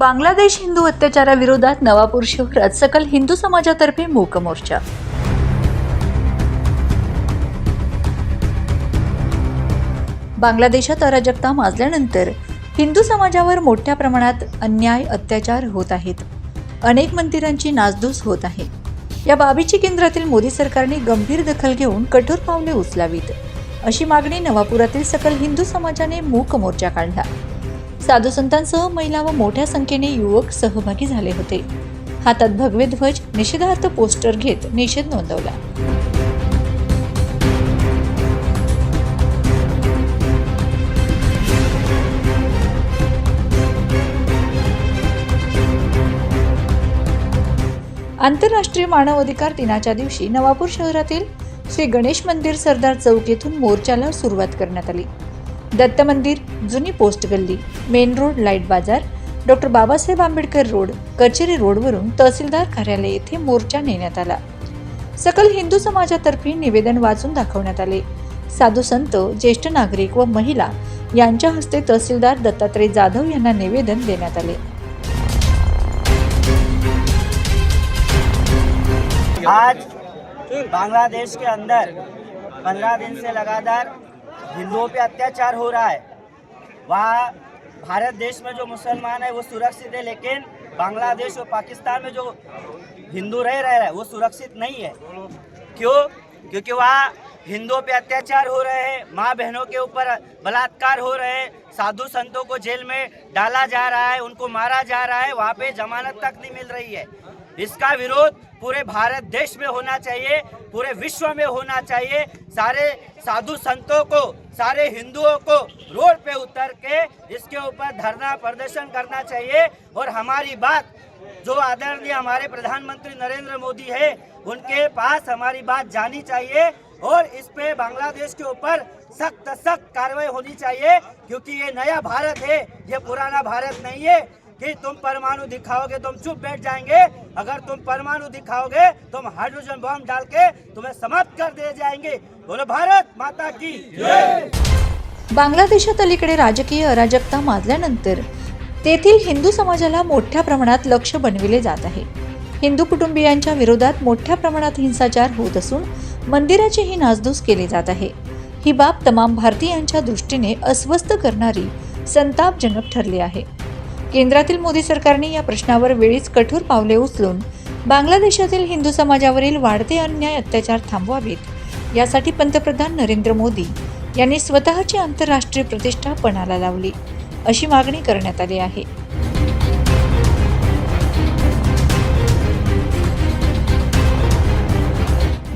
बांगलादेश हिंदू अत्याचाराविरोधात नवापूर शहरात सकल हिंदू समाजातर्फे मूक मोर्चा. बांगलादेशात अराजकता माजल्यानंतर हिंदू समाजावर मोठ्या प्रमाणात अन्याय अत्याचार होत आहेत. अनेक मंदिरांची नासधूस होत आहे. या बाबीची केंद्रातील मोदी सरकारने गंभीर दखल घेऊन कठोर पावले उचलावीत. अशी मागणी नवापुरातील सकल हिंदू समाजाने मूक मोर्चा काढला. साधू संतांसह महिला व मोठ्या संख्येने युवक सहभागी झाले होते. हातात भगवे ध्वज निषेधार्थ पोस्टर घेत निषेध नोंदवला. आंतरराष्ट्रीय मानव अधिकार दिनाच्या दिवशी नवापूर शहरातील श्री गणेश मंदिर सरदार चौक येथून मोर्चाला सुरुवात करण्यात आली. दत्त मंदिर जुनी पोस्ट गल्ली मेन रोड लाइट बाजार डॉक्टर बाबासाहेब आंबेडकर रोड कचेरी रोडवरून तहसीलदार कार्यालय येथे मोर्चा नेण्यात आला. सकल हिंदू समाजातर्फे निवेदन वाचून दाखवण्यात आले. साधू संत ज्येष्ठ नागरिक व महिला यांच्या हस्ते तहसीलदार दत्तात्रय जाधव यांना निवेदन देण्यात आले. आज बांग्लादेश के अंदर पंद्रह दिन से लगातार हिंदुओं पे अत्याचार हो रहा है। वहाँ भारत देश में जो मुसलमान है वो सुरक्षित है लेकिन बांग्लादेश और पाकिस्तान में जो हिंदू रह रहे हैं वो सुरक्षित नहीं है। क्यों? क्योंकि वहाँ हिंदुओं पे अत्याचार हो रहे हैं, माँ बहनों के ऊपर बलात्कार हो रहे हैं, साधु संतों को जेल में डाला जा रहा है, उनको मारा जा रहा है, वहाँ पे जमानत तक नहीं मिल रही है। इसका विरोध पूरे भारत देश में होना चाहिए, पूरे विश्व में होना चाहिए। सारे साधु संतों को, सारे हिंदुओं को रोड पे उतर के इसके ऊपर धरना प्रदर्शन करना चाहिए। और हमारी बात, जो आदरणीय हमारे प्रधानमंत्री नरेंद्र मोदी है, उनके पास हमारी बात जानी चाहिए। और इस पे बांग्लादेश के ऊपर सख्त सख्त कार्रवाई होनी चाहिए क्योंकि ये नया भारत है ये पुराना भारत नहीं है कि तुम परमाणु दिखाओगे तुम चुप बैठ जाएंगे। अगर तुम परमाणु दिखाओगे तुम हाइड्रोजन बम डाल के तुम्हें समाप्त कर दिए जाएंगे। बोलो भारत माता की बांगलादेशात अलीकडे राजकीय अराजकता माजल्यानंतर तेथील हिंदू समाजाला मोठ्या प्रमाणात लक्ष बनविले जात आहे. हिंदू कुटुंबियांच्या विरोधात मोठ्या प्रमाणात हिंसाचार होत असून मंदिराचीही नासधूस केली जात आहे. ही बाब तमाम भारतीयांच्या दृष्टीने अस्वस्थ करणारी संतापजनक ठरली आहे. केंद्रातील मोदी सरकारने या प्रश्नावर वेळीच कठोर पावले उचलून बांगलादेशातील हिंदू समाजावरील वाढते अन्याय अत्याचार थांबवावेत. यासाठी पंतप्रधान नरेंद्र मोदी यांनी स्वतःची आंतरराष्ट्रीय प्रतिष्ठा पणाला लावली अशी मागणी करण्यात आली आहे.